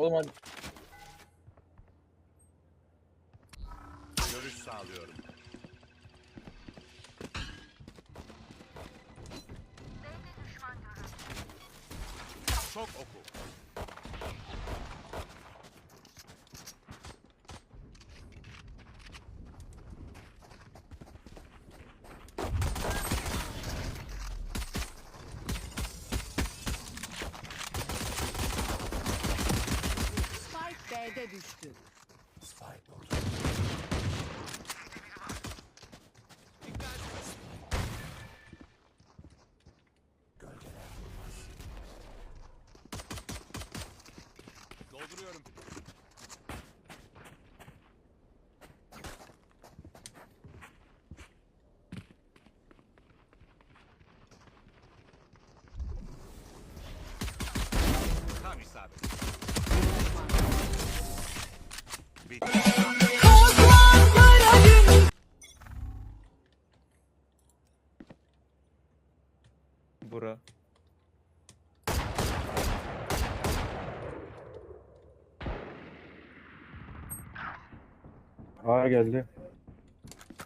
Oğlum hadi. Görüş sağlıyorum. Çok oku. Spike Bura. A geldi.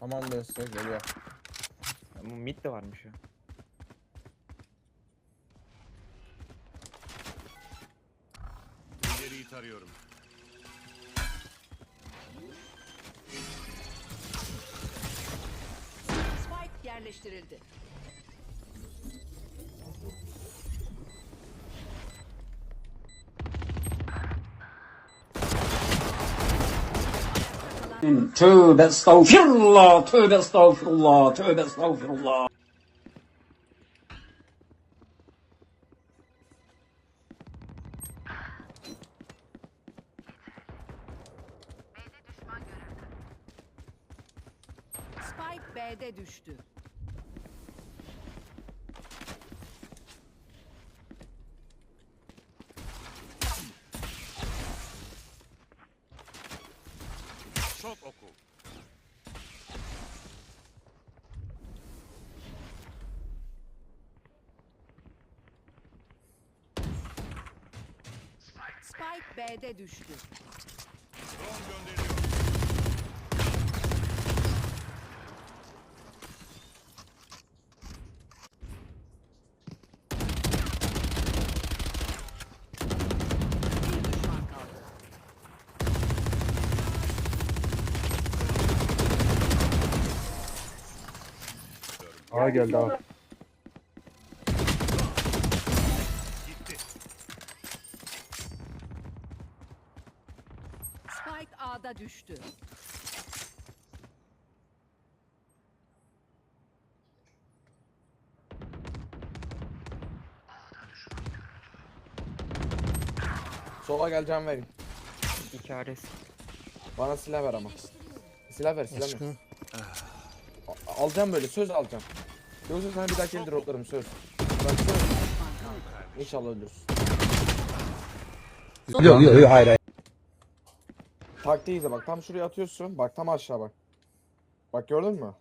Aman be size geliyor. Ama mid de varmış ya. İleriyi tarıyorum. Spike yerleştirildi. Tövbe estağfirullah, tövbe estağfirullah, tövbe estağfirullah. Düştü. Spike B'de düştü. Drone gönderiyor. Bir düşman kaldı. A geldi A. Gitti. A'da düştü. Sola geleceğim vereyim. İki Ares. Bana silah ver ama. Silah ver silah ver. A- Alacağım böyle söz alacağım. Yoksa sana bir dahaki droplarım söz. Bak söz. İnşallah. Yok yok yok hayır hayır. Taktiği izle bak tam şuraya atıyorsun. Bak tam aşağı bak. Bak gördün mü?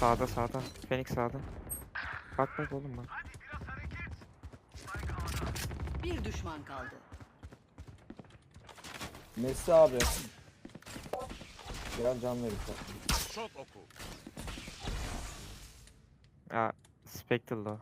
Sağda sağda. Phoenix sağda. Bak bak oğlum bak. Bir düşman kaldı. Messi abi. Biraz can verin. Çok oku. Ya Spectre'da.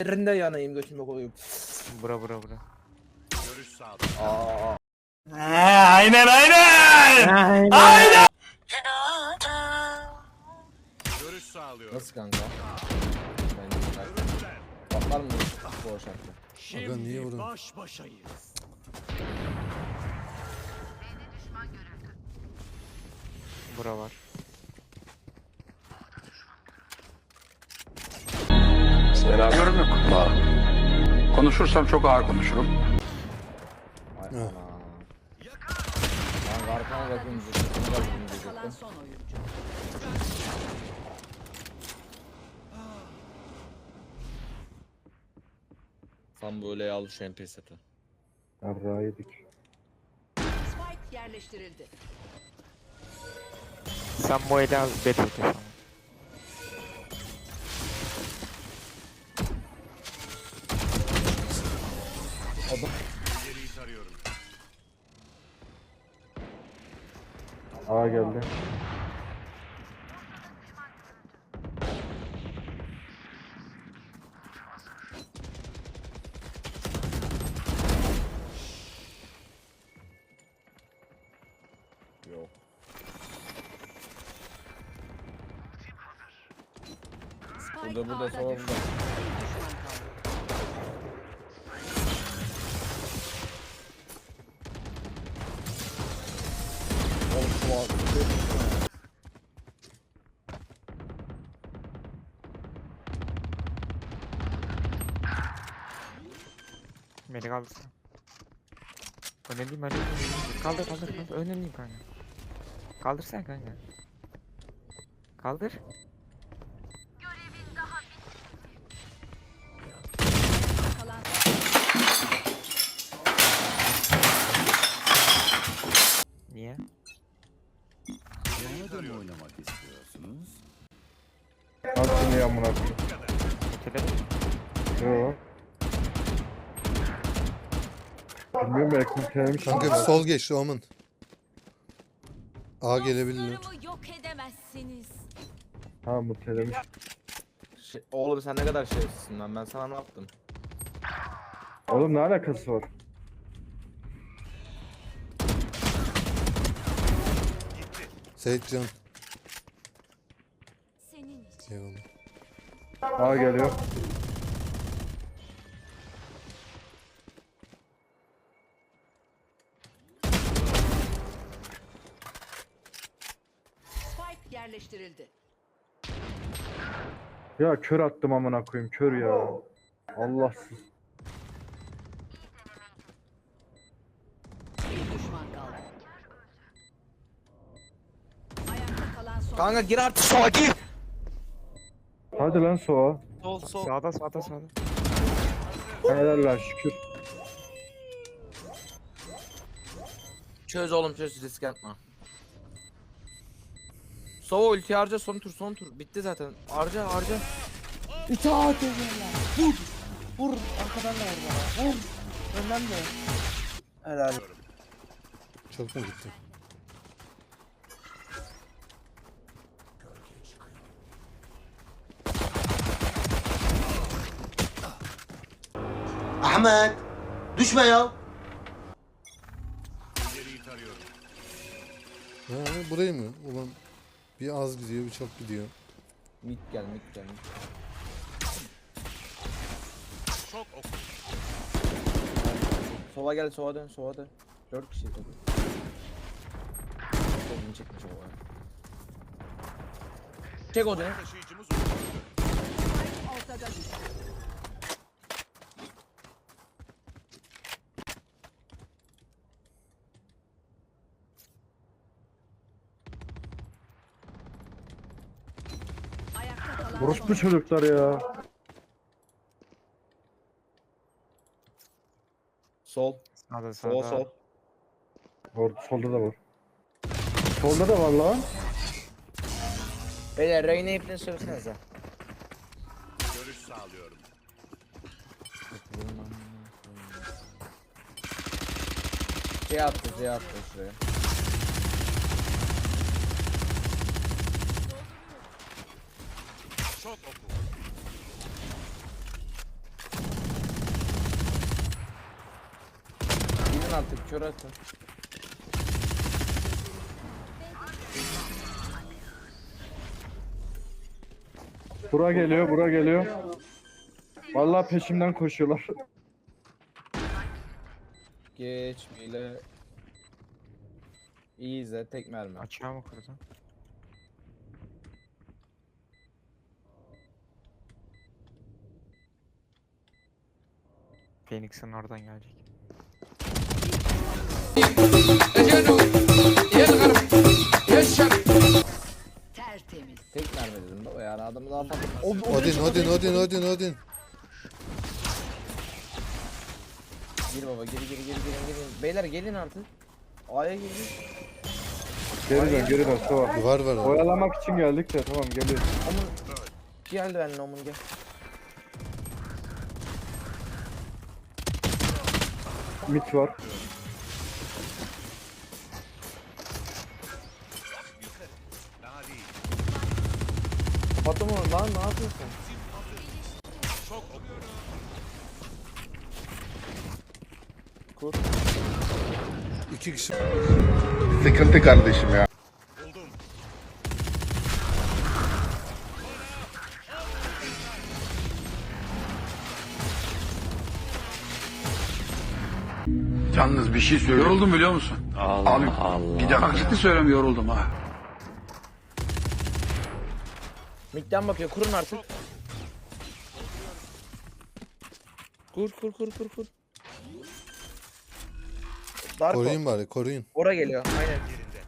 Yerinde yanayım götüme koyayım. Bura bura bura. Görüş sağlıyorum. Aa. Görüş sağlıyorum. Nasıl kanka? Patlar mı bu şartla? Aga niye vurdun? Baş başayız. Bura var. Yorum yok. Konuşursam çok ağır konuşurum. Arkama Kalan son oyuncu. Sen böyle al şu MP seti. Yarrağı yedik. Spike yerleştirildi. Sen bu eli al bet ediyorsun. Tarıyorum. A geldi. Yok. Burada, burada, A'da solunda. Beni kaldırsana. Önemliyim önemliyim. Kaldır kaldır kaldır. Önemliyim kanka. Kaldırsana kanka. Kaldır. Niye? Nasıl ne amına koyayım? Belki ama. Kanka bir sol geçti Omen. A gelebilir. Dostlarımı yok edemezsiniz. Ha mutelemiş. Şey, oğlum sen ne kadar şerefsizsin lan ben sana ne yaptım? Oğlum ne alakası var? Seyit Can. Senin için. Eyvallah. A geliyor. Yerleştirildi. Ya kör attım amına koyayım kör ya. Allahsız. Bir düşman kaldı. Ayakta kalan son Kanka gir artık sola gir. Hadi lan soğa. Sol sol. Sağda sağda sağda. Helal lan şükür. Çöz oğlum çöz risk atma. Sova ulti harca son tur son tur. Bitti zaten. Harca harca. İtaat ediyorlar. Vur. Vur. Arkadan da vur bana. Vur. Önden de. Helal. Çok mu gitti? Ahmet düşme ya. Ha, burayı mı? Ulan bir az gidiyor bir çok gidiyor. Mid gel mid gel. mid. Çok oku. Sova gel sova dön sova dön. 4 kişi tabii. Elini çekmiş o var. Çek o dön. Taşıyıcımız ortada düştü. Ayakta kalan Orospu çocuklar ya. Sol. Sağda Sol sağda. sol. Orada solda da var. Solda da var lan. Beyler Reyna ipini söylesenize. Görüş sağlıyorum. Şey attı şey attı şuraya. Çok oku. Gidin artık kör atın. Bura geliyor, bura geliyor. Vallahi peşimden koşuyorlar. Geç bile. İyi izle tek mermi. Açığa mı kırdın? Phoenix'in oradan gelecek. Tertemiz. Tek mermi dedim baba yani adamı daha fazla. Odin Odin. Odin Odin Odin. Gir baba gir gir gir gir gir. Beyler gelin artık. A'ya girin. Geri dön geri dön Sova. Duvar var orada. Oyalamak için geldik de tamam geliyoruz. Omun. Geldi benimle Omun gel. Mit var. Kapattım onu lan ne yapıyorsun? Çok ok. Kur. İki kişi. Sıkıntı kardeşim ya. Yalnız bir şey söyleyeyim. Yoruldum biliyor musun? Allah Abi, Allah. Bir dakika ciddi söylüyorum yoruldum ha. Mikten bakıyor kurun artık. Kur kur kur kur kur. Darko. Koruyun bari koruyun. Ora geliyor aynen. Yerinde.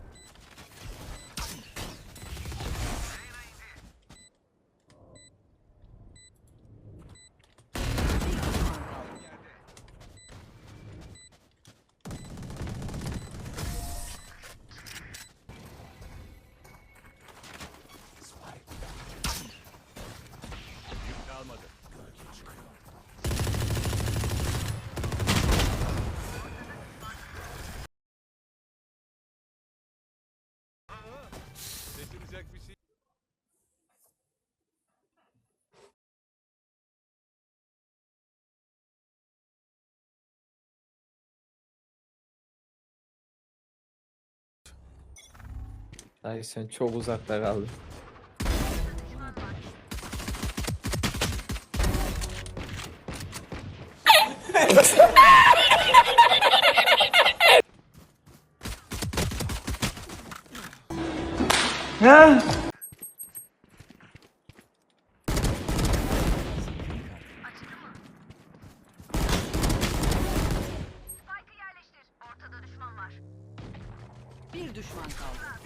Yük kalmadı. Şaşıracak bir şey. Ay sen çok uzakta kaldın. Bir düşman kaldı.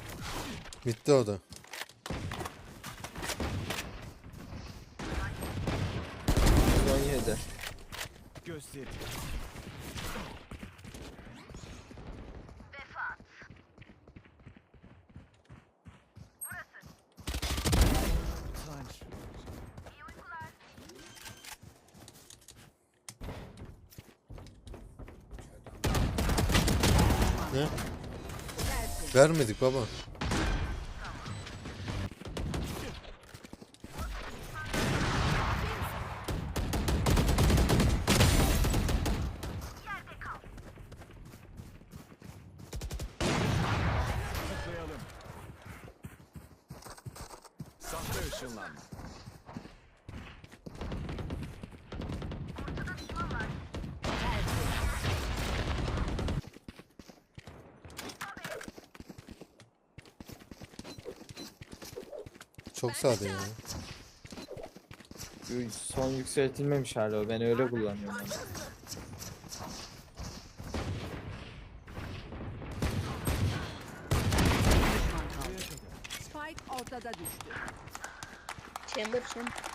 Bitti o da. Gösteri. Ne? Vermedik baba. Çok sade ya. Son yükseltilmemiş hala o. Ben öyle kullanıyorum. kaldı. Spike ortada düştü. Chamber chamber.